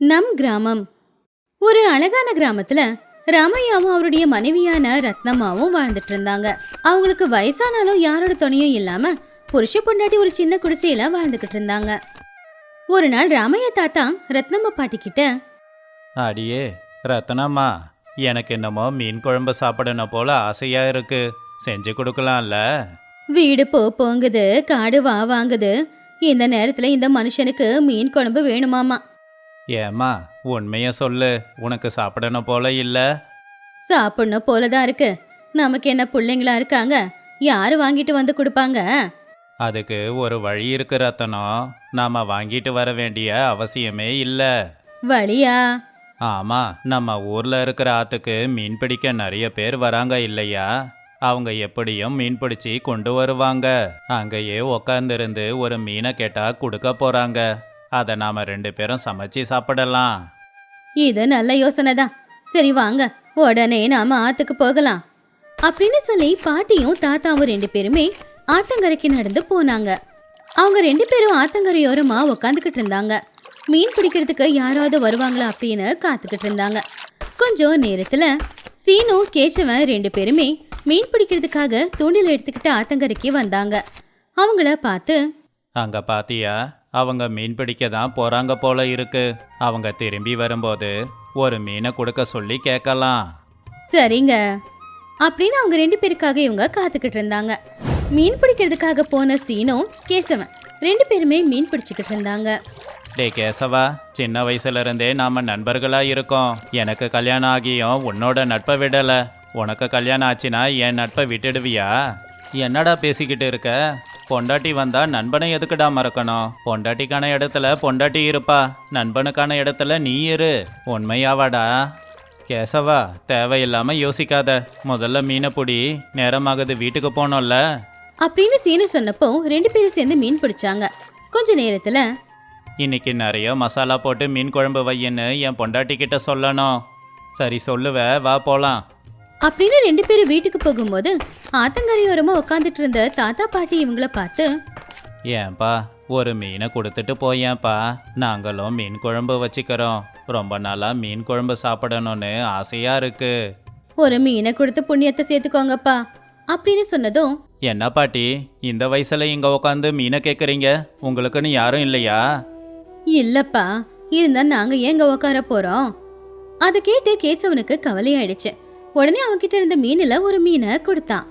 நம் கிராமம். ஒரு அழகான கிராமத்துல ராமையாவும் அவருடைய மனைவியான ரத்னம்மாவும் வாழ்ந்துட்டு இருந்தாங்க. அவங்களுக்கு வயசானாலும் யாரோட துணையும் இல்லாம புருஷ பொண்டாட்டி ஒரு சின்ன குடிசையில வாழ்ந்துகிட்டு இருந்தாங்க. ஒரு நாள் ராமையா தாத்தா ரத்னம்மா பாட்டி கிட்ட அடியே ரத்னம்மா எனக்கு என்னமோ மீன் குழம்பு சாப்பிடணும் போல ஆசையா இருக்கு. செஞ்சு கொடுக்கலாம்ல? வீடு போ போங்குது காடு வா வாங்குது. இந்த நேரத்துல இந்த மனுஷனுக்கு மீன் குழம்பு வேணுமாமா. ஏம்மா உண்மைய சொல்லு. உனக்கு சாப்பிடணும் போல இல்ல? சாப்பிடணும் போலதான் இருக்கு. நமக்கு என்ன பிள்ளைங்களா இருக்காங்க? யாரு வாங்கிட்டு வந்து கொடுப்பாங்க? அதுக்கு ஒரு வழி இருக்கு ரத்தனம் நாம வாங்கிட்டு வர வேண்டிய அவசியமே இல்ல. வழியா? ஆமா நம்ம ஊர்ல இருக்கிற ஆத்துக்கு மீன் பிடிக்க நிறைய பேர் வராங்க இல்லையா? அவங்க எப்படியும் மீன் பிடிச்சி கொண்டு வருவாங்க. அங்கேயே உக்காந்துருந்து ஒரு மீனை கேட்டா கொடுக்க போறாங்க. அதை நாம ரெண்டு பேரும் சமைச்சு சாப்பிடலாம். இது நல்ல யோசனை தான். சரி வாங்க உடனே நாம ஆத்துக்கு போகலாம். அப்படின்னு சொல்லி பாட்டியும் தாத்தாவும் ரெண்டு பேருமே ஆத்தங்கரைக்கு நடந்து போனாங்க. அவங்க ரெண்டு பேரும் ஆத்தங்கரையோரமா உக்காந்துக்கிட்டு இருந்தாங்க. மீன் பிடிக்கிறதுக்கு யாராவது வருவாங்களா அப்படின்னு காத்துக்கிட்டு இருந்தாங்க. கொஞ்சம் நேரத்துல சீனு கேசவன் ரெண்டு பேருமே மீன் பிடிக்கிறதுக்காக தூண்டில் எடுத்துக்கிட்டு ஆத்தங்கரைக்கு வந்தாங்க. அவங்கள பார்த்து அங்க பாத்தியா? அவங்க மீன் பிடிக்க தான் போறாங்க போல இருக்கு. அவங்க திரும்பி வரும்போது ஒரு மீனை கொடுக்க சொல்லி கேட்கலாம். சரிங்க. அப்படின்னு அவங்க ரெண்டு பேருக்காக இவங்க காத்துக்கிட்டு இருந்தாங்க. மீன் பிடிக்கிறதுக்காக போன சீனும் கேசவன் ரெண்டு பேருமே மீன் பிடிச்சிக்கிட்டு இருந்தாங்க. டே கேசவா சின்ன வயசுல இருந்தே நாம நண்பர்களா இருக்கோம். எனக்கு கல்யாணம் ஆகியும் உன்னோட நட்பை விடல. உனக்கு கல்யாணம் ஆச்சுன்னா என் நட்பை விட்டுடுவியா? என்னடா பேசிக்கிட்டு இருக்க? பொண்டாட்டி வந்தா நண்பனை எதுக்குடா மறக்கணும்? பொண்டாட்டிக்கான இடத்துல பொண்டாட்டி இருப்பா. நண்பனுக்கான இடத்துல நீ இரு. உண்மையாவாடா? கேசவா தேவையில்லாம யோசிக்காத. முதல்ல மீனை பிடி. நேரமாகுது வீட்டுக்கு போனோம்ல. அப்படின்னு சீனு சொன்னப்போ ரெண்டு பேரும் சேர்ந்து மீன் பிடிச்சாங்க. கொஞ்ச நேரத்துல இன்னைக்கு நிறைய மசாலா போட்டு மீன் குழம்பு வையன்னு என் பொண்டாட்டி கிட்ட சொல்லணும். சரி சொல்லுவ. வா போலாம். அப்படின்னு ரெண்டு பேரும் வீட்டுக்கு போகும்போது ஆத்தங்கரையோரமா உட்காந்துட்டு இருந்த தாத்தா பாட்டி இவங்கள பார்த்து ஏன்பா ஒரு மீனை கொடுத்துட்டு போயேன்ப்பா நாங்களும் மீன் குழம்பு வச்சுக்கிறோம். ரொம்ப நாளா மீன் குழம்பு சாப்பிடணும்னு ஆசையா இருக்கு. ஒரு மீனை கொடுத்து புண்ணியத்தை சேர்த்துக்கோங்கப்பா அப்படின்னு சொன்னதும் என்ன பாட்டி இந்த வயசுல இங்க உட்காந்து மீனை கேக்குறீங்க? உங்களுக்குன்னு யாரும் இல்லையா? இல்லப்பா இருந்தா நாங்க ஏங்க உட்கார போறோம்? அதை கேட்டு கேசவனுக்கு கவலையாயிடுச்சு. உடனே அவன்கிட்ட இருந்த மீன்ல ஒரு மீனை கொடுத்தான்.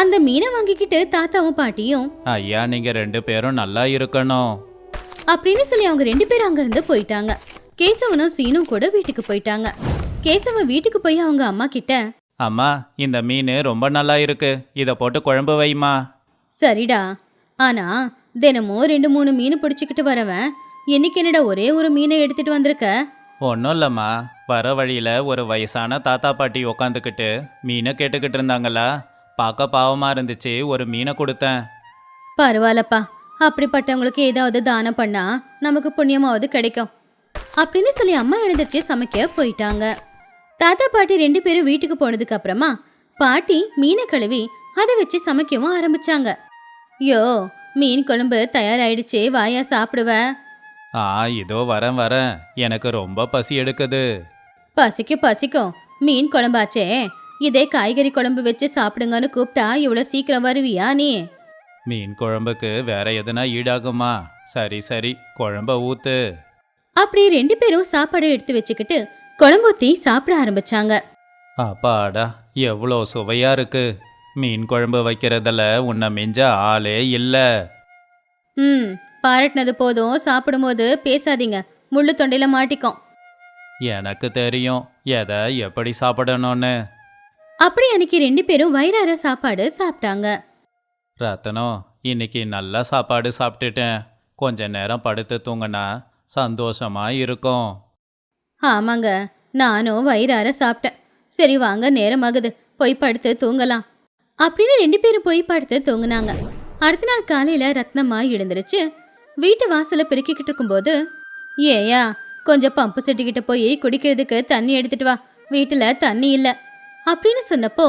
அந்த மீனை வாங்கிக்கிட்டு தாத்தாவும் பாட்டியும் ஐயா நீங்க ரெண்டு பேரும் நல்லா இருக்கணும். அப்படின்னு சொல்லி அவங்க ரெண்டு பேரும் அங்கிருந்து போயிட்டாங்க. கேசவனும் சீனும் கூட வீட்டுக்கு போயிட்டாங்க. கேசவன் வீட்டுக்கு போய் அவங்க அம்மா கிட்ட அம்மா இந்த மீன் ரொம்ப நல்லா இருக்கு. இதை போட்டு குழம்பு வைமா. சரிடா. ஆனா தினமும் ரெண்டு மூணு மீன் பிடிச்சிக்கிட்டு வரவன் இன்னைக்கு என்னடா ஒரே ஒரு மீனை எடுத்துட்டு வந்திருக்க? ஒன்றும் இல்லைம்மா. வர வழியில் ஒரு வயசான தாத்தா பாட்டி உக்காந்துக்கிட்டு மீனை கேட்டுக்கிட்டு இருந்தாங்களா பார்க்க பாவமாக இருந்துச்சு. ஒரு மீனை கொடுத்தேன். பரவாயில்லப்பா. அப்படிப்பட்டவங்களுக்கு ஏதாவது தானம் பண்ணா நமக்கு புண்ணியமாவது கிடைக்கும். அப்படின்னு சொல்லி அம்மா எழுந்திருச்சு சமைக்க போயிட்டாங்க. தாத்தா பாட்டி ரெண்டு பேரும் வீட்டுக்கு போனதுக்கு அப்புறமா பாட்டி மீனை கழுவி அதை வச்சு சமைக்கவும் ஆரம்பிச்சாங்க. யோ மீன் குழம்பு தயாராயிடுச்சு. வாயா சாப்பிடுவேன் ஆ இதோ வரேன் வரேன். எனக்கு ரொம்ப பசி எடுக்குது. பசிக்கும் பசிக்கும் மீன் குழம்பாச்சே. இதே காய்கறி குழம்பு வச்சு சாப்பிடுங்கன்னு கூப்பிட்டா இவ்வளோ சீக்கிரம் வருவியா நீ? மீன் குழம்புக்கு வேற எதுனா ஈடாகுமா? சரி சரி. குழம்ப ஊத்து. அப்படி ரெண்டு பேரும் சாப்பாடு எடுத்து வச்சுக்கிட்டு குழம்பூத்தி சாப்பிட ஆரம்பிச்சாங்க. அப்பாடா எவ்வளோ சுவையா இருக்கு. மீன் குழம்பு வைக்கிறதுல உன்னை மிஞ்ச ஆளே இல்லை. ம். பாராட்டினது போதும். சாப்பிடும்போது பேசாதீங்க. முள்ளு தொண்டையில மாட்டிக்கும். எனக்கு தெரியும். எதை எப்படி சாப்பிடணும்னு. அப்படி அன்னைக்கு ரெண்டு பேரும் வயிறார சாப்பாடு சாப்பிட்டாங்க. ரத்தனம் இன்னைக்கு நல்ல சாப்பாடு சாப்பிட்டுட்டேன். கொஞ்ச நேரம் படுத்து தூங்கினா சந்தோஷமா இருக்கும். ஆமாங்க. நானும் வயிறார சாப்பிட்டேன். சரி வாங்க நேரமாகுது. போய் படுத்து தூங்கலாம். அப்படின்னு ரெண்டு பேரும் போய் படுத்து தூங்குனாங்க. அடுத்த நாள் காலையில ரத்னம்மா எழுந்திருச்சு வீட்டு வாசல பெருக்கிக்கிட்டு இருக்கும்போது ஏயா கொஞ்சம் பம்பு செட்டுக்கிட்ட போய் குடிக்கிறதுக்கு தண்ணி எடுத்துட்டு வா. வீட்டுல தண்ணி இல்ல. அப்படின்னு சொன்னப்போ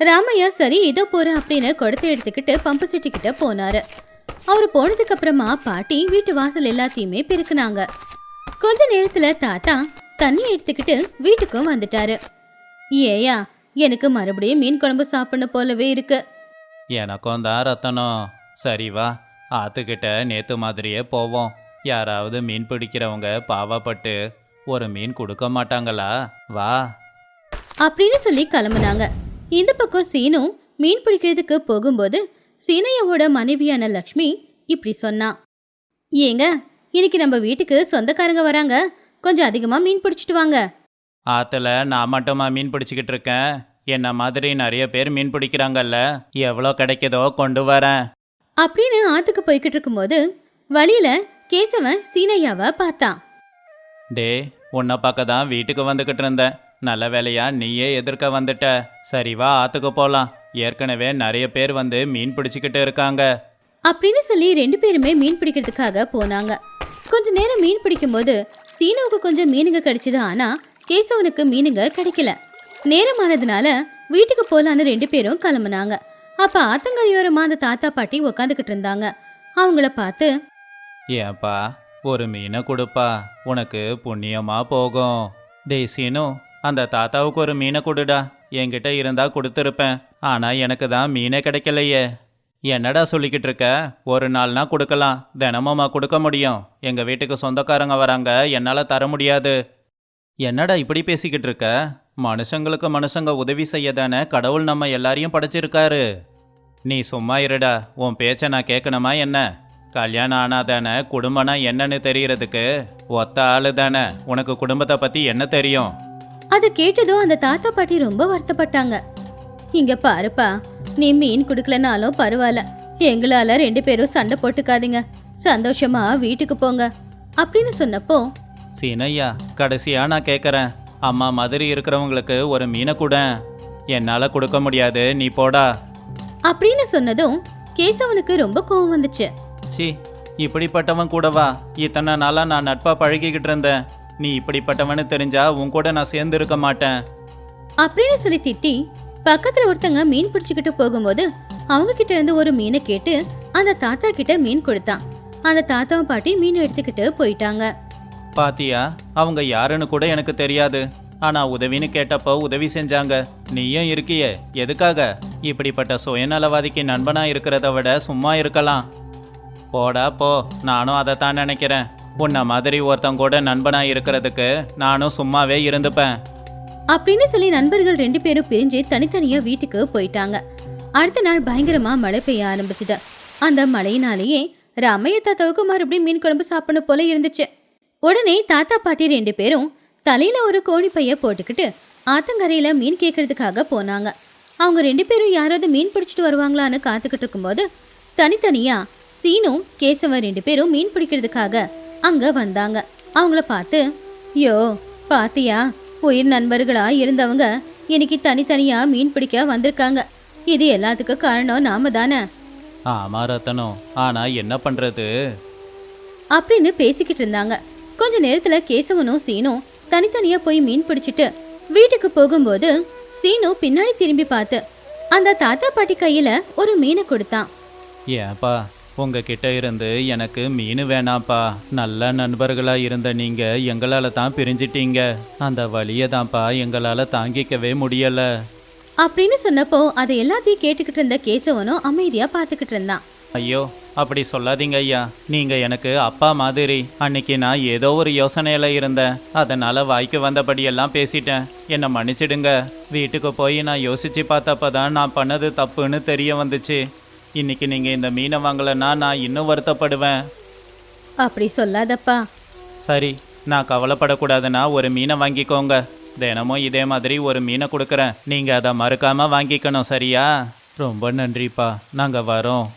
ராமையா சரி இதோ போறேன் அப்படின்னு குடத்தை எடுத்துக்கிட்டு பம்பு செட்டுக்கிட்ட போனாரு. அவர் போனதுக்கு அப்புறமா பாட்டி வீட்டு வாசல் எல்லாத்தையுமே பெருக்குனாங்க. கொஞ்ச நேரத்துல தாத்தா தண்ணி எடுத்துக்கிட்டு வீட்டுக்கும் வந்துட்டாரு. ஏயா எனக்கு மறுபடியும் மீன் குழம்பு சாப்பிடணும் போலவே இருக்கு. எனக்கும் தான் ரத்தனம் சரி வா. ஆத்துக்கிட்ட நேத்து மாதிரியே போவோம். யாராவது மீன் பிடிக்கிறவங்க பாவப்பட்டு ஒரு மீன் கொடுக்க மாட்டாங்களா? வா. அப்படின்னு சொல்லி கிளம்புனாங்க. இந்த பக்கம் சீனு மீன் பிடிக்கிறதுக்கு போகும்போது சீனையாவோட மனைவியான லக்ஷ்மி இப்படி சொன்னா. ஏங்க இன்னைக்கு நம்ம வீட்டுக்கு சொந்தக்காரங்க வராங்க. கொஞ்சம் அதிகமா மீன் பிடிச்சிட்டு வாங்க. ஆத்துல நான் மட்டுமா மீன் பிடிச்சிக்கிட்டு இருக்கேன்? என்ன மாதிரி நிறைய பேர் மீன் பிடிக்கிறாங்கல்ல. எவ்வளோ கிடைக்குதோ கொண்டு வரேன். அப்படின்னு ஆத்துக்கு போய்கிட்டு இருக்கும்போது வழியில கேசவன் சீனையாவை பார்த்தான் டே உன்னை பார்க்க தான் வீட்டுக்கு வந்துக்கிட்டு இருந்தேன். நல்ல வேலையா நீயே எதிர்க்க வந்துட்ட. சரி வா ஆத்துக்கு போலாம். ஏற்கனவே நிறைய பேர் வந்து மீன் பிடிச்சிக்கிட்டு இருக்காங்க. அப்படின்னு சொல்லி ரெண்டு பேருமே மீன் பிடிக்கிறதுக்காக போனாங்க. கொஞ்ச நேரம் மீன் பிடிக்கும்போது சீனுவுக்கு கொஞ்சம் மீனுங்க கிடைச்சது ஆனா கேசவனுக்கு மீனுங்க கிடைக்கல. நேரமானதுனால வீட்டுக்கு போலான்னு ரெண்டு பேரும் கிளம்புனாங்க. அப்ப ஆத்தங்கரையோரமா அந்த தாத்தா பாட்டி உக்காந்துக்கிட்டு இருந்தாங்க. அவங்கள பார்த்து ஏன்பா ஒரு மீனை கொடுப்பா உனக்கு புண்ணியமா போகும். டேய் சீனு அந்த தாத்தாவுக்கு ஒரு மீனை கொடுடா என்கிட்ட இருந்தா கொடுத்துருப்பேன் ஆனா எனக்கு தான் மீனே கிடைக்கலையே. என்னடா சொல்லிக்கிட்டு இருக்க ஒரு நாள்னா கொடுக்கலாம் தினமும்மா கொடுக்க முடியும். எங்க வீட்டுக்கு சொந்தக்காரங்க வராங்க என்னால தர முடியாது. என்னடா இப்படி பேசிக்கிட்டு இருக்க? மனுஷங்களுக்கு மனுஷங்க உதவி செய்ய தானே கடவுள் நம்ம எல்லாரையும் படைச்சிருக்காரு. நீ சும்மா இருடா உன் பேச்சை நான் கேட்கணுமா என்ன? கல்யாணம் ஆனாதானே குடும்பம்னா என்னன்னு தெரியறதுக்கு ஒத்த ஆளு தானே உனக்கு குடும்பத்தை பத்தி என்ன தெரியும்? அதை கேட்டதும் அந்த தாத்தா பாட்டி ரொம்ப வருத்தப்பட்டாங்க. இங்க பாருப்பா நீ மீன் குடுக்கலனாலும் பரவாயில்ல. எங்களால ரெண்டு பேரும் சண்டை போட்டுக்காதீங்க. சந்தோஷமா வீட்டுக்கு போங்க. அப்படின்னு சொன்னப்போ சீனையா கடைசியா நான் கேட்கறேன் அம்மா மாதிரி இருக்கிறவங்களுக்கு ஒரு மீனை கூட. என்னால கொடுக்க முடியாது. நீ போடா. அப்படின்னு சொன்னதும் கேசவனுக்கு ரொம்ப கோவம் வந்துச்சு. சி இப்படிப்பட்டவன் கூடவா இத்தனை நாளா நான் நட்பா பழகிக்கிட்டு இருந்தேன். நீ இப்படிப்பட்டவனு தெரிஞ்சா உன் கூட நான் சேர்ந்து இருக்க மாட்டேன். அப்படின்னு சொல்லி திட்டி பக்கத்துல ஒருத்தங்க மீன் பிடிச்சுக்கிட்டு போகும்போது அவங்க கிட்ட இருந்து ஒரு மீனை கேட்டு அந்த தாத்தா கிட்ட மீன் கொடுத்தான். அந்த தாத்தாவும் பாட்டி மீன் எடுத்துக்கிட்டு போயிட்டாங்க. பாத்தியா? அவங்க யாருன்னு கூட எனக்கு தெரியாது. ஆனா உதவின்னு கேட்டப்போ உதவி செஞ்சாங்க. நீயும் இருக்கியே. எதுக்காக? இப்படிப்பட்ட சுயநலவாதிக்கு நண்பனா இருக்கிறத விட சும்மா இருக்கலாம். போடா போ. நானும் அதைத்தான் நினைக்கிறேன். உன்னை மாதிரி ஒருத்தன் கூட நண்பனா இருக்கிறதுக்கு நானும் சும்மாவே இருந்துப்பேன். அப்படின்னு சொல்லி நண்பர்கள் ரெண்டு பேரும் பிரிஞ்சு தனித்தனியா வீட்டுக்கு போயிட்டாங்க. அடுத்த நாள் பயங்கரமா மழை பெய்ய ஆரம்பிச்சுது. அந்த மழையினாலேயே ராமைய தாத்தாவுக்கு மறுபடியும் மீன் குழம்பு சாப்பிடணும் போல இருந்துச்சு. உடனே தாத்தா பாட்டி ரெண்டு பேரும் தலையில ஒரு கோழி பைய போட்டுக்கிட்டு ஆத்தங்கரையில மீன் கேட்கறதுக்காக போனாங்க. அவங்க ரெண்டு பேரும் யாராவது மீன் பிடிச்சிட்டு வருவாங்களான்னு காத்துக்கிட்டு இருக்கும்போது தனித்தனியா சீனும் கேசவன் ரெண்டு பேரும் மீன் பிடிக்கிறதுக்காக அங்க வந்தாங்க. அவங்கள பார்த்து யோ பாத்தியா உயிர் நண்பர்களா இருந்தவங்க இன்னைக்கு தனித்தனியா மீன் பிடிக்க வந்திருக்காங்க. இது எல்லாத்துக்கும் காரணம் நாம தானே? ஆமா ரத்தனம் ஆனா என்ன பண்றது? அப்படின்னு பேசிக்கிட்டு இருந்தாங்க. கொஞ்ச நேரத்துல கேசவனும் சீனும் தனித்தனியா போய் மீன் பிடிச்சிட்டு வீட்டுக்கு போகும்போது சீனு பின்னாடி திரும்பி பார்த்து அந்த தாத்தா பாட்டி கையில ஒரு மீனை கொடுத்தான். ஏன்பா உங்ககிட்ட இருந்து எனக்கு மீன் வேணாம்ப்பா. நல்ல நண்பர்களா இருந்த நீங்க எங்களால தான் பிரிஞ்சிட்டீங்க. அந்த வழியை தான்ப்பா எங்களால தாங்கிக்கவே முடியல. அப்படின்னு சொன்னப்போ அதை எல்லாத்தையும் கேட்டுக்கிட்டு இருந்த கேசவனும் அமைதியா பார்த்துக்கிட்டு இருந்தான். ஐயோ அப்படி சொல்லாதீங்க ஐயா. நீங்க எனக்கு அப்பா மாதிரி அன்னைக்கு நான் ஏதோ ஒரு யோசனையில இருந்தேன். அதனால வாய்க்கு வந்தபடியெல்லாம் பேசிட்டேன். என்னை மன்னிச்சிடுங்க. வீட்டுக்கு போய் நான் யோசிச்சு பார்த்தப்ப தான் நான் பண்ணது தப்புன்னு தெரிய வந்துச்சு. இன்னைக்கு நீங்க இந்த மீனை வாங்கலைன்னா நான் இன்னும் வருத்தப்படுவேன். அப்படி சொல்லாதப்பா. சரி நான் கவலைப்படக்கூடாதுன்னா ஒரு மீனை வாங்கிக்கோங்க. தினமும் இதே மாதிரி ஒரு மீனை கொடுக்குறேன். நீங்கள் அதை மறுக்காம வாங்கிக்கணும் சரியா? ரொம்ப நன்றிப்பா. நாங்கள் வரோம்.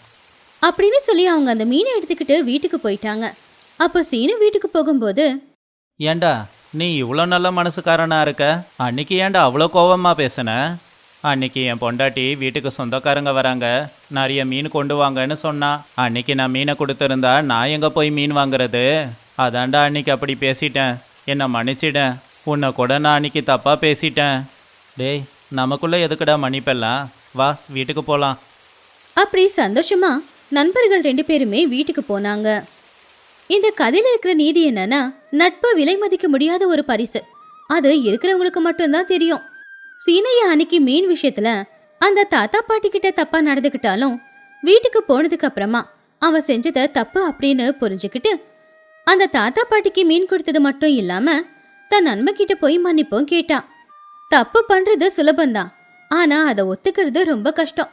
அப்படின்னு சொல்லி அவங்க அந்த மீனை எடுத்துக்கிட்டு வீட்டுக்கு போயிட்டாங்க. அப்போ சீனு வீட்டுக்கு போகும்போது ஏண்டா நீ இவ்வளோ நல்ல மனசுக்காரனா இருக்க? அன்னைக்கு ஏன்டா அவ்வளோ கோவமா பேசுன? அன்னைக்கு என் பொண்டாட்டி வீட்டுக்கு சொந்தக்காரங்க வராங்க. நிறைய மீன் கொண்டு வாங்கன்னு சொன்னா அன்னைக்கு நான் மீனை கொடுத்துருந்தா நான் எங்கே போய் மீன் வாங்குறது? அதான்டா அன்னைக்கு அப்படி பேசிட்டேன். என்னை மன்னிச்சிடேன் உன்னை கூட நான் அன்னைக்கு தப்பாக பேசிட்டேன். டேய் நமக்குள்ளே எதுக்குடா மன்னிப்பெல்லாம்? வா வீட்டுக்கு போகலாம் அப்படி சந்தோஷமா நண்பர்கள் ரெண்டு பேருமே வீட்டுக்கு போனாங்க. இந்த கதையில இருக்கிற நீதி என்னன்னா நட்பு விலை மதிக்க முடியாத ஒரு பரிசு. அது இருக்கிறவங்களுக்கு மட்டும்தான் தெரியும். சீனையா அன்னைக்கு மீன் விஷயத்துல அந்த தாத்தா பாட்டி கிட்ட தப்பா நடந்துக்கிட்டாலும் வீட்டுக்கு போனதுக்கு அப்புறமா அவன் செஞ்சத தப்பு அப்படின்னு புரிஞ்சுக்கிட்டு அந்த தாத்தா பாட்டிக்கு மீன் கொடுத்தது மட்டும் இல்லாம தன் நண்பன் கிட்ட போய் மன்னிப்பும் கேட்டா. தப்பு பண்றது சுலபம்தான். ஆனா அதை ஒத்துக்கிறது ரொம்ப கஷ்டம்.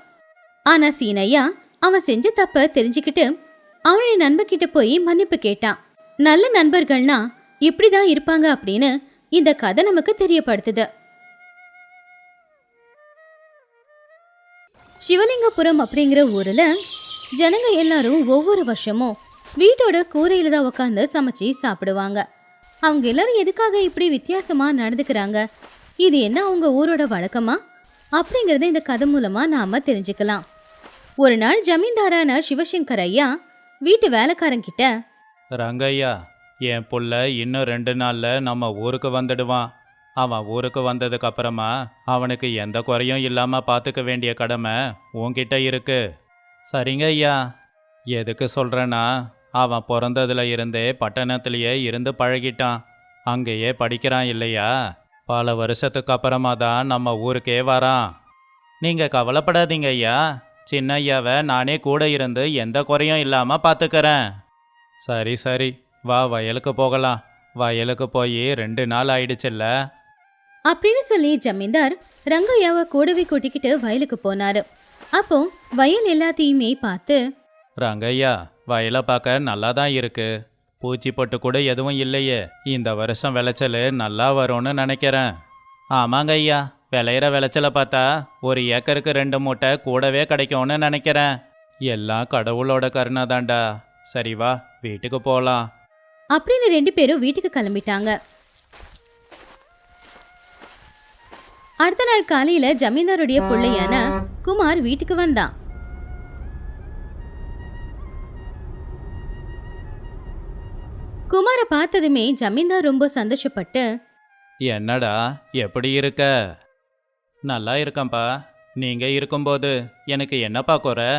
ஆனா சீனையா அவன் செஞ்ச தப்ப தெரிஞ்சுக்கிட்டு அவனுடைய நண்பர்கிட்ட போய் மன்னிப்பு கேட்டான். நல்ல நண்பர்கள்னா இப்படிதான் இருப்பாங்க அப்படின்னு இந்த கதை நமக்கு தெரியப்படுத்துது. சிவலிங்கபுரம் அப்படிங்கிற ஊரில் ஜனங்க எல்லாரும் ஒவ்வொரு வருஷமும் வீட்டோட கூரையில் தான் உட்காந்து சமைச்சு சாப்பிடுவாங்க. அவங்க எல்லாரும் எதுக்காக இப்படி வித்தியாசமாக நடந்துக்கிறாங்க? இது என்ன அவங்க ஊரோட வழக்கமா? அப்படிங்கிறத இந்த கதை மூலமாக நாம் தெரிஞ்சுக்கலாம். ஒரு நாள் ஜமீன்தாரான சிவசங்கர் ஐயா வீட்டு வேலைக்காரங்கிட்ட ரங்கையா என் புள்ள இன்னும் ரெண்டு நாளில் நம்ம ஊருக்கு வந்துடுவான். அவன் ஊருக்கு வந்ததுக்கு அப்புறமா அவனுக்கு எந்த குறையும் இல்லாமல் பார்த்துக்க வேண்டிய கடமை உன்கிட்ட இருக்கு. சரிங்க ஐயா. எதுக்கு சொல்கிறேன்னா அவன் பிறந்ததுல இருந்தே பட்டணத்திலேயே இருந்து பழகிட்டான். அங்கேயே படிக்கிறான் இல்லையா? பல வருஷத்துக்கு அப்புறமா தான் நம்ம ஊருக்கே வரான். நீங்கள் கவலைப்படாதீங்க ஐயா. சின்ன ஐயாவை நானே கூட இருந்து எந்த குறையும் இல்லாமல் பார்த்துக்கிறேன் சரி சரி. வா வயலுக்கு போகலாம். வயலுக்கு போய் ரெண்டு நாள் ஆயிடுச்சுல்ல. அப்படின்னு சொல்லி ஜமீன்தார் ரங்கையாவை கூடவே கூட்டிக்கிட்டு வயலுக்கு போனாரு. அப்போ வயல் எல்லாத்தையுமே பார்த்து ரங்கையா வயலை பார்க்க நல்லா தான் இருக்கு. பூச்சி பொட்டு கூட எதுவும் இல்லையே. இந்த வருஷம் விளைச்சல் நல்லா வரும்னு நினைக்கிறேன். ஆமாங்க ஐயா விளையிற விளைச்சலை பார்த்தா ஒரு ஏக்கருக்கு ரெண்டு மூட்டை கூடவே கிடைக்கும்னு நினைக்கிறேன். எல்லாம் கடவுளோட கருணை தான்டா. சரி வா வீட்டுக்கு போகலாம் அப்படின்னு ரெண்டு பேரும் வீட்டுக்கு கிளம்பிட்டாங்க. அடுத்த நாள் காலையில ஜமீன்தாருடைய பிள்ளையான குமார் வீட்டுக்கு வந்தான். குமாரை பார்த்ததுமே ஜமீன்தார் ரொம்ப சந்தோஷப்பட்டு என்னடா எப்படி இருக்க? நல்லா இருக்கேன்ப்பா. நீங்க இருக்கும்போது எனக்கு என்னப்பா குறை?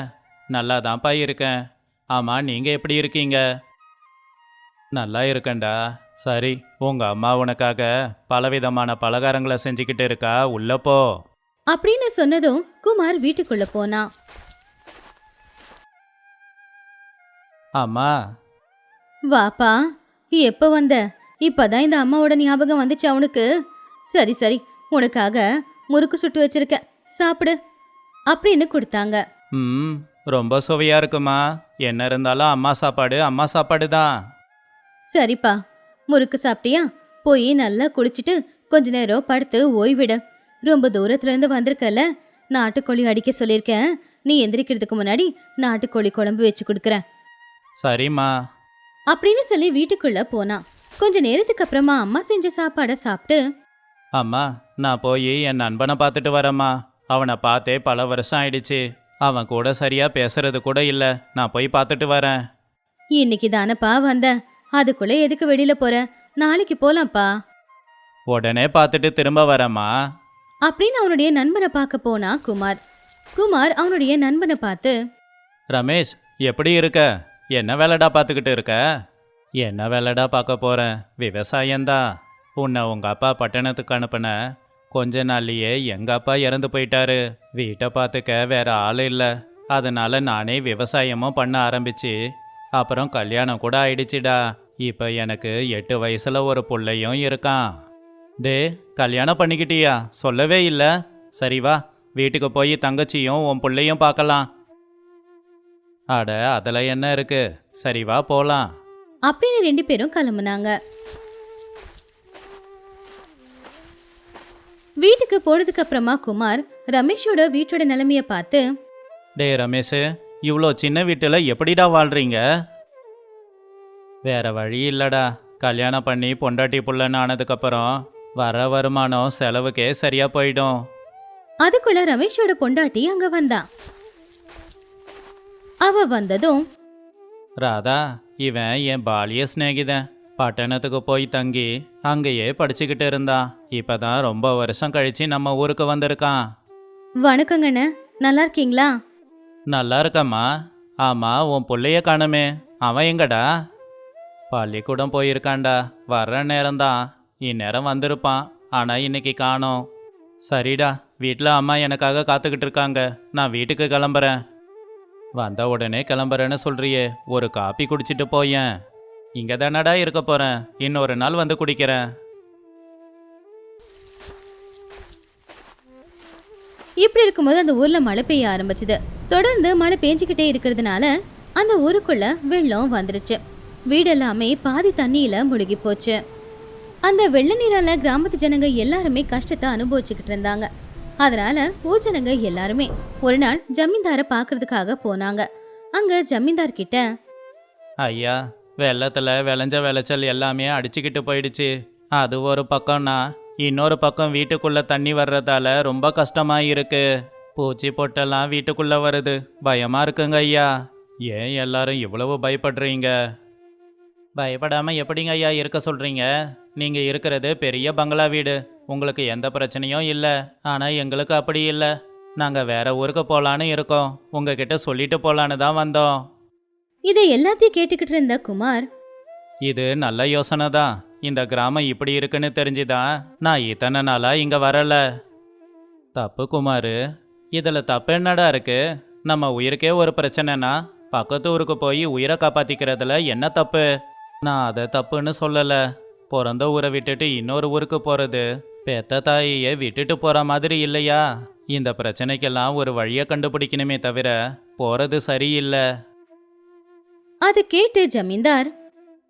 நல்லா தான்ப்பா இருக்கேன். ஆமா நீங்க எப்படி இருக்கீங்க? நல்லா இருக்கேன்டா. சரி உங்க அம்மா உனக்காக பலவிதமான பலகாரங்களை செஞ்சுக்கிட்டு இருக்கா? உள்ள போ. அப்படின்னு சொன்னதும் குமார் வீட்டுக்குள்ள போனான் அம்மா. வாப்பா எப்போ வந்த? இப்பதான் இந்த அம்மாவோட ஞாபகம் வந்துச்சு அவனுக்கு சரி சரி உனக்காக முறுக்கு சுட்டு வச்சிருக்க. சாப்பிடு. அப்படின்னு கொடுத்தாங்க. ம் ரொம்ப சுவையா இருக்குமா. என்ன இருந்தாலும் அம்மா சாப்பாடு அம்மா சாப்பாடு தான் சரிப்பா. முறுக்கு சாப்பிட்டியா? போய் நல்லா குளிச்சுட்டு கொஞ்ச நேரம் படுத்து ஓய்விடு. ரொம்ப தூரத்துல இருந்து வந்திருக்கல. நாட்டுக்கோழி அடிக்க சொல்லியிருக்கேன். நீ எந்திரிக்கிறதுக்கு முன்னாடி நாட்டுக்கோழி குழம்பு வச்சு கொடுக்குறேன் சரிம்மா. அப்படின்னு சொல்லி வீட்டுக்குள்ள போனான் கொஞ்ச நேரத்துக்கு அப்புறமா அம்மா செஞ்ச சாப்பாடை சாப்பிட்டு அம்மா நான் போய் என் நண்பனை பார்த்துட்டு வரேம்மா. அவனை பார்த்தே பல வருஷம் ஆயிடுச்சு. அவன் கூட சரியா பேசுறது கூட இல்லை. நான் போய் பார்த்துட்டு வரேன். இன்னைக்கு தானப்பா வந்த. அதுக்குள்ள எதுக்கு வெளியில போற? நாளைக்கு போலாம்ப்பா. உடனே பார்த்துட்டு திரும்ப வரேம்மா. அப்படின்னு அவனுடைய நண்பனை பார்க்க போனா குமார். குமார் அவனுடைய நண்பனை பார்த்து ரமேஷ் எப்படி இருக்க? என்ன வேலைடா பார்த்துக்கிட்டு இருக்க? என்ன வேலைடா பார்க்க போறேன் விவசாயம்தான். உன்னை உங்க அப்பா பட்டணத்துக்கு அனுப்பின கொஞ்ச நாள்லயே எங்க அப்பா இறந்து போயிட்டாரு. வீட்டை பார்த்துக்க வேற ஆள் இல்லை. அதனால நானே விவசாயமும் பண்ண ஆரம்பிச்சு அப்புறம் கல்யாணம் கூட ஆயிடுச்சுடா. இப்போ எனக்கு எட்டு வயசுல ஒரு பிள்ளையும் இருக்கான். டே கல்யாணம் பண்ணிக்கிட்டியா? சொல்லவே இல்லை. சரி வா வீட்டுக்கு போய் தங்கச்சியும் உன் பிள்ளையும் பார்க்கலாம். அட அதில் என்ன இருக்கு? சரி வா போலாம். அப்படின்னு ரெண்டு பேரும் கிளம்புனாங்க. வீட்டுக்கு போனதுக்கு அப்புறமா குமார் ரமேஷோட வீட்டோட நிலைமைய பார்த்து டே ரமேஷ் இவ்வளோ சின்ன வீட்டில் எப்படிடா வாழ்றீங்க? வேற வழி இல்லடா. கல்யாணம் பண்ணி பொண்டாட்டி புள்ளன்னு ஆனதுக்கப்புறம் வர வருமானம் செலவுக்கே சரியா போயிடும். அதுக்குள்ள ரமேஷோட பொண்டாட்டி அங்க வந்தா. அவ வந்ததும் ராதா இவன் என் பாலிய சிநேகிதன். பட்டணத்துக்கு போய் தங்கி அங்கேயே படிச்சுக்கிட்டு இருந்தான் இப்பதான் ரொம்ப வருஷம் கழிச்சு நம்ம ஊருக்கு வந்திருக்கான். வணக்கங்கண்ண நல்லா இருக்கீங்களா? நல்லா இருக்கம்மா. ஆமா உன் புள்ளைய காணுமே. அவன் எங்கடா? பள்ளிக்கூடம் போயிருக்கான்டா. வர்ற நேரம்தான். இந்நேரம் வந்திருப்பான். ஆனா இன்னைக்கு காணோம். சரிடா வீட்டில் அம்மா எனக்காக காத்துக்கிட்டு இருக்காங்க. நான் வீட்டுக்கு கிளம்புறேன். வந்த உடனே கிளம்புறேன்னு சொல்றியே. ஒரு காப்பி குடிச்சிட்டு போயேன். இங்கே தானடா இருக்க போறேன். இன்னொரு நாள் வந்து குடிக்கிறேன். இப்படி இருக்கும்போது அந்த ஊர்ல மழை பெய்ய ஆரம்பிச்சது. தொடர்ந்து மழை பெஞ்சுக்கிட்டே இருக்கிறதுனால அந்த ஊருக்குள்ள வெள்ளம் வந்துடுச்சு வீடெல்லாமே பாதி தண்ணியில முழுகி போச்சு. அந்த வெள்ள நீரால கிராமத்து ஜனங்க எல்லாருமே கஷ்டத்தை அனுபவிச்சுக்கிட்டு இருந்தாங்க. அதனால ஊர் ஜனங்க எல்லாருமே ஒரு நாள் ஜமீன்தாரை பார்க்கறதுக்காக போனாங்க. அங்க ஜமீன்தார் கிட்ட ஐயா வெள்ளத்தில் விளைஞ்ச விளைச்சல் எல்லாமே அடிச்சுக்கிட்டு போயிடுச்சு. அது ஒரு பக்கம்னா இன்னொரு பக்கம் வீட்டுக்குள்ளே தண்ணி வர்றதால ரொம்ப கஷ்டமாக இருக்கு. பூச்சி பொட்டெல்லாம் வீட்டுக்குள்ளே வருது. பயமாக இருக்குங்க ஐயா. ஏன் எல்லாரும் இவ்வளவு பயப்படுறீங்க? பயப்படாமல் எப்படிங்க ஐயா இருக்க சொல்கிறீங்க நீங்கள் இருக்கிறது பெரிய பங்களா வீடு. உங்களுக்கு எந்த பிரச்சனையும் இல்லை. ஆனால் எங்களுக்கு அப்படி இல்லை. நாங்கள் வேற ஊருக்கு போகலான்னு இருக்கோம். உங்ககிட்ட சொல்லிட்டு போகலான்னு தான் வந்தோம். இதை எல்லாத்தையும் கேட்டுக்கிட்டு இருந்த குமார் இது நல்ல யோசனை தான் இந்த கிராமம் இப்படி இருக்குன்னு தெரிஞ்சுதான் நான் இத்தனை நாளா இங்க வரல. தப்பு குமார் இதில் தப்பு என்னடா இருக்கு? நம்ம உயிருக்கே ஒரு பிரச்சனைனா பக்கத்து ஊருக்கு போய் உயிரை காப்பாத்திக்கிறதுல என்ன தப்பு? நான் அதை தப்புன்னு சொல்லலை. பிறந்த ஊரை விட்டுட்டு இன்னொரு ஊருக்கு போகிறது பெத்த தாயையே விட்டுட்டு போகிற மாதிரி இல்லையா? இந்த பிரச்சனைக்கெல்லாம் ஒரு வழியை கண்டுபிடிக்கணுமே தவிர போகிறது சரியில்லை. அதை கேட்டு ஜமீன்தார்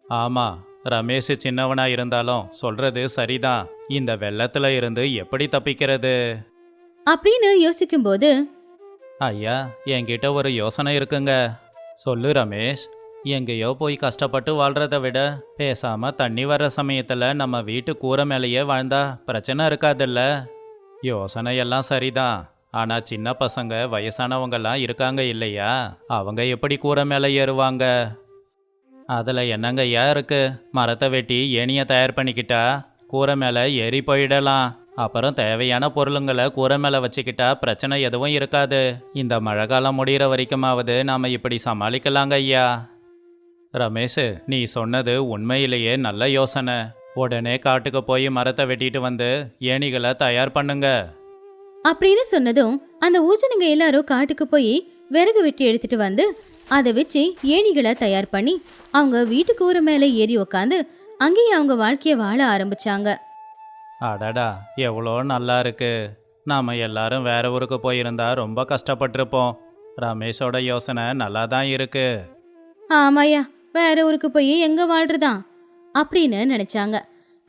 ஆமா ரமேஷ் சின்னவனா இருந்தாலும் சொல்றது சரிதான். இந்த வெள்ளத்துல இருந்து எப்படி தப்பிக்கிறது? அப்படின்னு யோசிக்கும்போது ஐயா என்கிட்ட ஒரு யோசனை இருக்குங்க. சொல்லு ரமேஷ் எங்கேயோ போய் கஷ்டப்பட்டு வாழ்றத விட பேசாம தண்ணி வர்ற சமயத்துல நம்ம வீட்டு கூரை மேலேயே வாழ்ந்தா பிரச்சனை இருக்காதுல்ல? யோசனை எல்லாம் சரிதான். ஆனா சின்ன பசங்க வயசானவங்கெல்லாம் இருக்காங்க இல்லையா? அவங்க எப்படி கூரை மேலே ஏறுவாங்க? அதில் என்னங்க ஐயா இருக்கு? மரத்தை வெட்டி ஏணியை தயார் பண்ணிக்கிட்டா கூரை மேலே ஏறி போயிடலாம். அப்புறம் தேவையான பொருளுங்களை கூரை மேலே வச்சுக்கிட்டா பிரச்சனை எதுவும் இருக்காது. இந்த மழை காலம் முடிகிற வரைக்குமாவது நாம் இப்படி சமாளிக்கலாங்க ஐயா. ரமேஷ் நீ சொன்னது உண்மையிலேயே நல்ல யோசனை. உடனே காட்டுக்கு போய் மரத்தை வெட்டிட்டு வந்து ஏணிகளை தயார் பண்ணுங்க. அப்படின்னு சொன்னதும் அந்த ஊஜனுங்க எல்லாரும் காட்டுக்கு போய் விறகு வெட்டி எடுத்துட்டு வந்து அதை வச்சு ஏணிகளை தயார் பண்ணி அவங்க வீட்டு கூரை மேலே ஏறி உக்காந்து அங்கேயே அவங்க வாழ்க்கைய வாழ ஆரம்பிச்சாங்க. அடடா எவ்வளோ நல்லா இருக்கு. நாம எல்லாரும் வேற ஊருக்கு போயிருந்தா ரொம்ப கஷ்டப்பட்டிருப்போம். ரமேஷோட யோசனை நல்லா தான் இருக்கு. ஆமாயா வேற ஊருக்கு போய் எங்க வாழ்றதா அப்படின்னு நினைச்சாங்க.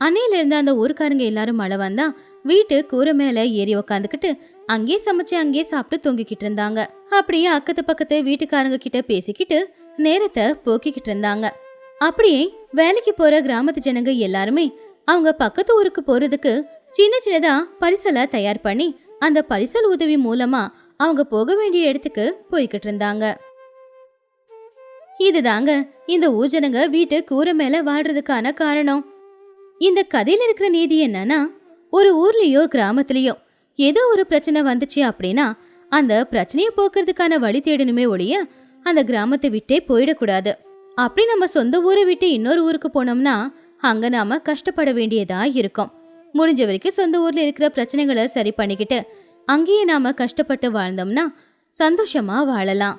அன்னையில இருந்து அந்த ஊருக்காரங்க எல்லாரும் மழை வந்தா வீட்டு கூரை மேல ஏறி உக்காந்துக்கிட்டு அங்கேயே சமைச்சு அங்கேயே சாப்பிட்டு தூங்கிக்கிட்டு இருந்தாங்க. அப்படியே அக்கத்து பக்கத்து வீட்டுக்காரங்க கிட்ட பேசிக்கிட்டு நேரத்தை போக்கிக்கிட்டு இருந்தாங்க. அப்படியே வேலைக்கு போற கிராமத்து ஜனங்க எல்லாருமே அவங்க பக்கத்து ஊருக்கு போறதுக்கு சின்ன சின்னதா பரிசலை தயார் பண்ணி அந்த பரிசல் உதவி மூலமா அவங்க போக வேண்டிய இடத்துக்கு போய்கிட்டு இருந்தாங்க. இதுதாங்க இந்த ஊர் ஜனங்க வீட்டு கூரை மேல வாழ்றதுக்கான காரணம். இந்த கதையில இருக்கிற நீதி என்னன்னா ஒரு ஊர்லயோ கிராமத்துலேயோ ஏதோ ஒரு பிரச்சனை வந்துச்சு அப்படின்னா அந்த பிரச்சனையை போக்குறதுக்கான வழி தேடணுமே ஒழிய அந்த கிராமத்தை விட்டே போயிடக்கூடாது. அப்படி நம்ம சொந்த ஊரை விட்டு இன்னொரு ஊருக்கு போனோம்னா அங்க நாம கஷ்டப்பட வேண்டியதா இருக்கும். முடிஞ்ச வரைக்கும் சொந்த ஊர்ல இருக்கிற பிரச்சனைகளை சரி பண்ணிக்கிட்டு அங்கேயே நாம கஷ்டப்பட்டு வாழ்ந்தோம்னா சந்தோஷமா வாழலாம்.